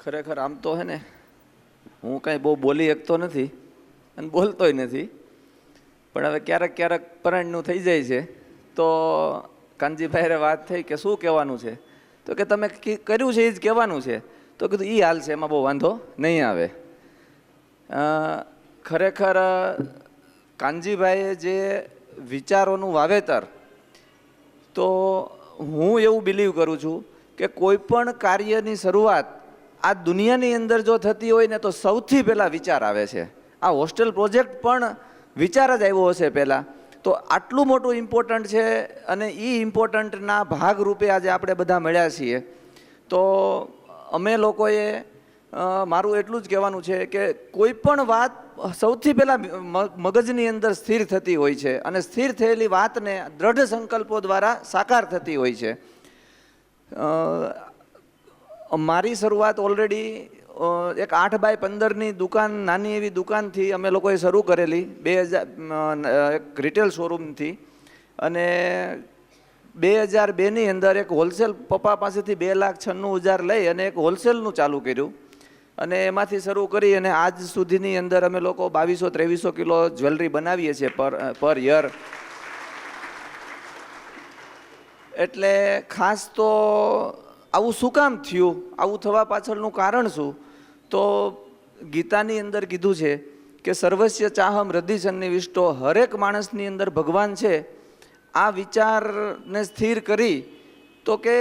ખરેખર આમ તો હે ને, હું કાંઈ બહુ બોલી શકતો નથી અને બોલતોય નથી. પણ હવે ક્યારેક ક્યારેક પરણનું થઈ જાય છે. તો કાનજીભાઈને વાત થઈ કે શું કહેવાનું છે? તો કે તમે કર્યું છે એ જ કહેવાનું છે. તો કીધું એ હાલ છે, એમાં બહુ વાંધો નહીં આવે. ખરેખર કાનજીભાઈએ જે વિચારોનું વાવેતર, તો હું એવું બિલીવ કરું છું કે કોઈ પણ કાર્યની શરૂઆત આ દુનિયાની અંદર જો થતી હોય ને તો સૌથી પહેલાં વિચાર આવે છે. આ હોસ્ટેલ પ્રોજેક્ટ પણ વિચાર જ આવ્યો હશે પહેલાં. તો આટલું મોટું ઇમ્પોર્ટન્ટ છે અને એ ઇમ્પોર્ટન્ટના ભાગરૂપે આજે આપણે બધા મળ્યા છીએ. તો અમે લોકોએ મારું એટલું જ કહેવાનું છે કે કોઈ પણ વાત સૌથી પહેલાં મગજની અંદર સ્થિર થતી હોય છે અને સ્થિર થયેલી વાતને દ્રઢ સંકલ્પો દ્વારા સાકાર થતી હોય છે. મારી શરૂઆત ઓલરેડી એક આઠ બાય પંદરની દુકાન, નાની એવી દુકાનથી અમે લોકોએ શરૂ કરેલી, બે હજાર એક રિટેલ શોરૂમથી અને બે હજાર બેની અંદર એક હોલસેલ પપ્પા પાસેથી બે લાખ છન્નું હજાર લઈ અને એક હોલસેલનું ચાલુ કર્યું. અને એમાંથી શરૂ કરી અને આજ સુધીની અંદર અમે લોકો બાવીસો ત્રેવીસો કિલો જ્વેલરી બનાવીએ છીએ પર પર યર એટલે ખાસ તો આવું શું કામ થયું? આવું થવા પાછળનું કારણ શું? તો ગીતાની અંદર કીધું છે કે સર્વસ્ય ચાહમ હૃદય સન્નિવિષ્ટો હરેક માણસની અંદર ભગવાન છે. આ વિચારને સ્થિર કરી તો કે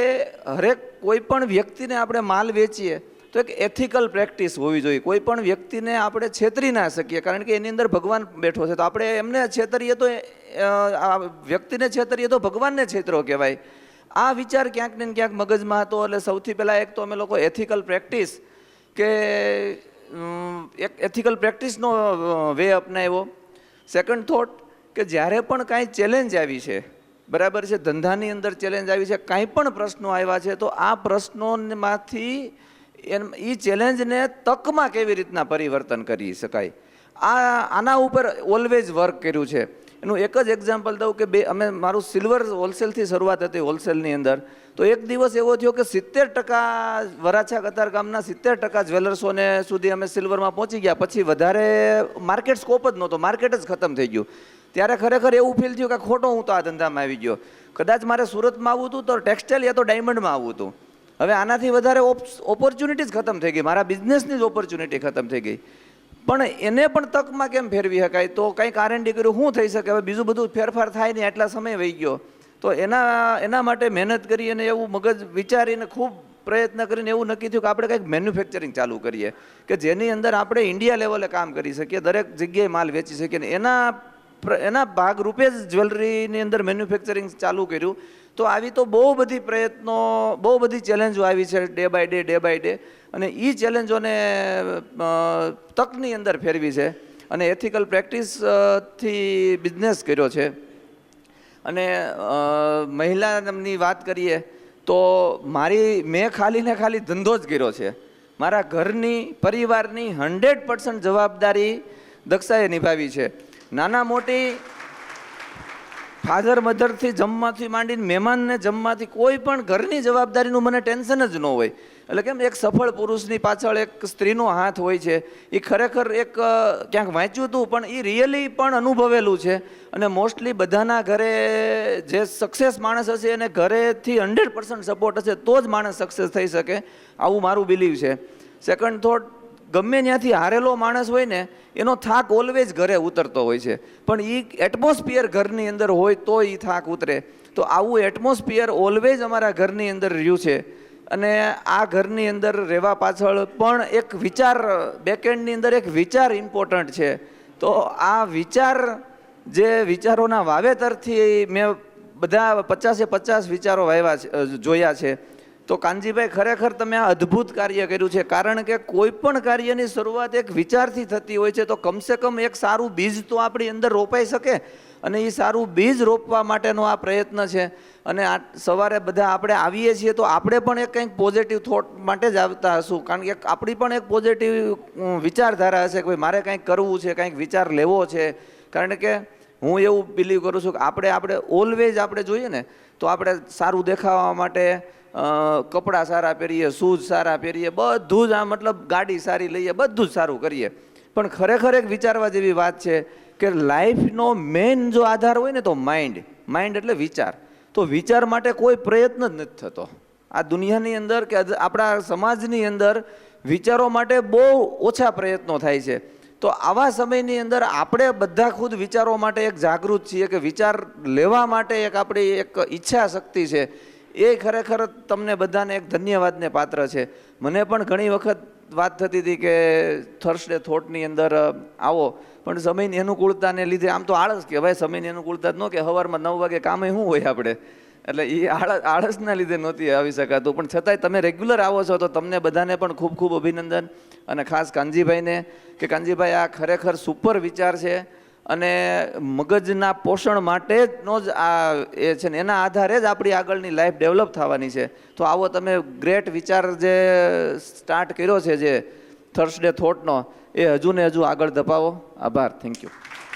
હરેક કોઈ પણ વ્યક્તિને આપણે માલ વેચીએ, તો એક એથિકલ પ્રેક્ટિસ હોવી જોઈએ. કોઈ પણ વ્યક્તિને આપણે છેતરી ના શકીએ, કારણ કે એની અંદર ભગવાન બેઠો છે. તો આપણે એમને છેતરીએ તો વ્યક્તિને છેતરીએ તો ભગવાનને છેતરો કહેવાય. આ વિચાર ક્યાંક ને ક્યાંક મગજમાં હતો એટલે સૌથી પહેલાં એક તો અમે લોકો એથિકલ પ્રેક્ટિસ કે એક એથિકલ પ્રેક્ટિસનો વે અપનાવ્યો. સેકન્ડ થોટ કે જ્યારે પણ કાંઈ ચેલેન્જ આવી છે, બરાબર છે, ધંધાની અંદર ચેલેન્જ આવી છે, કાંઈ પણ પ્રશ્નો આવ્યા છે, તો આ પ્રશ્નોમાંથી એમ એ ચેલેન્જને તકમાં કેવી રીતના પરિવર્તન કરી શકાય? આ, આના ઉપર ઓલવેઝ વર્ક કર્યું છે. એનું એક જ એક્ઝામ્પલ દઉં કે બે, અમે મારું સિલ્વર હોલસેલથી શરૂઆત હતી હોલસેલની અંદર. તો એક દિવસ એવો થયો કે સિત્તેર ટકા વરાછા કતાર ગામના સિત્તેર ટકા જ્વેલર્સોને સુધી અમે સિલ્વરમાં પહોંચી ગયા. પછી વધારે માર્કેટ સ્કોપ જ નહોતો માર્કેટ જ ખતમ થઈ ગયું. ત્યારે ખરેખર એવું ફીલ થયું કે ખોટો હું તો આ ધંધામાં આવી ગયો. કદાચ મારે સુરતમાં આવવું હતું તો ટેક્સટાઇલ યા તો ડાયમંડમાં આવવું હતું. હવે આનાથી વધારે ઓપોર્ચ્યુનિટી જ ખતમ થઈ ગઈ. મારા બિઝનેસની જ ઓપોર્ચ્યુનિટી ખતમ થઈ ગઈ. પણ એને પણ તકમાં કેમ ફેરવી શકાય? તો કંઈક આરએનડી કર્યું, શું થઈ શકે? હવે બીજું બધું ફેરફાર થાય નહીં એટલા સમય વહી ગયો. તો એના એના માટે મહેનત કરી અને એવું મગજ વિચારીને ખૂબ પ્રયત્ન કરીને એવું નક્કી થયું કે આપણે કંઈક મેન્યુફેક્ચરિંગ ચાલુ કરીએ. કે જેની અંદર આપણે ઇન્ડિયા લેવલે કામ કરી શકીએ, દરેક જગ્યાએ માલ વેચી શકીએ ને એના એના ભાગરૂપે જ જ્વેલરીની અંદર મેન્યુફેક્ચરિંગ ચાલુ કર્યું. તો આવી તો બહુ બધી પ્રયત્નો, બહુ બધી ચેલેન્જો આવી છે day by day day by day અને એ ચેલેન્જોને તકની અંદર ફેરવી છે. અને એથિકલ પ્રેક્ટિસથી બિઝનેસ કર્યો છે. અને મહિલાની વાત કરીએ તો મારી, મેં ખાલી ને ખાલી ધંધો જ કર્યો છે. મારા ઘરની પરિવારની હંડ્રેડ પર્સન્ટ જવાબદારી દક્ષાએ નિભાવી છે. નાના મોટી ફાધર મધરથી જમવાથી માંડીને મહેમાનને જમવાથી કોઈ પણ ઘરની જવાબદારીનું મને ટેન્શન જ ન હોય. એટલે કેમ એક સફળ પુરુષની પાછળ એક સ્ત્રીનો હાથ હોય છે એ ખરેખર એક ક્યાંક વાંચ્યું હતું, પણ એ રિયલી પણ અનુભવેલું છે. અને મોસ્ટલી બધાના ઘરે જે સક્સેસ માણસ હશે, એને ઘરેથી હંડ્રેડ પર્સન્ટ સપોર્ટ હશે, તો જ માણસ સક્સેસ થઈ શકે, આવું મારું બિલીવ છે. સેકન્ડ થોટ ગમે ત્યાંથી હારેલો માણસ હોય ને, એનો થાક ઓલવેઝ ઘરે ઉતરતો હોય છે. પણ એ એટમોસ્ફિયર ઘરની અંદર હોય તો એ થાક ઉતરે. તો આવું એટમોસ્ફિયર ઓલવેઝ અમારા ઘરની અંદર રહ્યું છે. અને આ ઘરની અંદર રહેવા પાછળ પણ એક વિચાર બેકેન્ડની અંદર એક વિચાર ઇમ્પોર્ટન્ટ છે. તો આ વિચાર, જે વિચારોના વાવેતરથી મેં બધા પચાસે પચાસ વિચારો વાવ્યા જોયા છે. તો કાનજીભાઈ ખરેખર તમે આ અદ્ભુત કાર્ય કર્યું છે. કારણ કે કોઈ પણ કાર્યની શરૂઆત એક વિચારથી થતી હોય છે, તો કમસે કમ એક સારું બીજ તો આપણી અંદર રોપાઈ શકે અને એ સારું બીજ રોપવા માટેનો આ પ્રયત્ન છે. અને આ સવારે બધા આપણે આવીએ છીએ તો આપણે પણ એક કંઈક પોઝિટિવ થોટ માટે જ આવતા હશું. કારણ કે આપણી પણ એક પોઝિટિવ વિચારધારા હશે કે ભાઈ મારે કંઈક કરવું છે, કંઈક વિચાર લેવો છે. કારણ કે હું એવું બિલીવ કરું છું કે આપણે આપણે ઓલવેઝ આપણે જોઈએ ને, તો આપણે સારું દેખાવા માટે કપડાં સારા પહેરીએ, શૂઝ સારા પહેરીએ, બધું જ આ મતલબ ગાડી સારી લઈએ, બધું જ સારું કરીએ. પણ ખરેખર એક વિચારવા જેવી વાત છે કે લાઈફનો મેઇન જો આધાર હોય ને તો માઇન્ડ. માઇન્ડ એટલે વિચાર. તો વિચાર માટે કોઈ પ્રયત્ન જ નથી થતો. આ દુનિયાની અંદર કે આપણા સમાજની અંદર વિચારો માટે બહુ ઓછા પ્રયત્નો થાય છે. તો આવા સમયની અંદર આપણે બધા ખુદ વિચારો માટે એક જાગૃત છીએ કે વિચાર લેવા માટે એક આપણી એક ઈચ્છા શક્તિ છે. એ ખરેખર તમને બધાને એક ધન્યવાદને પાત્ર છે. મને પણ ઘણી વખત વાત થતી હતી કે થર્સડે થોટની અંદર આવો. પણ સમયની અનુકૂળતાને લીધે આમ તો આળસ કહેવાય, સમયની અનુકૂળતા જ ન કે સવારમાં નવ વાગે કામે શું હોય આપણે? એટલે એ આળસ, આળસના લીધે નહોતી આવી શકાતું. પણ છતાંય તમે રેગ્યુલર આવો છો તો તમને બધાને પણ ખૂબ ખૂબ અભિનંદન. અને ખાસ કાનજીભાઈને, કે કાનજીભાઈ આ ખરેખર સુપર વિચાર છે. અને મગજના પોષણ માટે જનો જ આ એ છે ને, એના આધારે જ આપણી આગળની લાઈફ ડેવલપ થવાની છે. તો આવો તમે ગ્રેટ વિચાર જે સ્ટાર્ટ કર્યો છે, જે થર્સડે થોટનો એ હજુ ને હજુ આગળ ધપાવો. આભાર. Thank you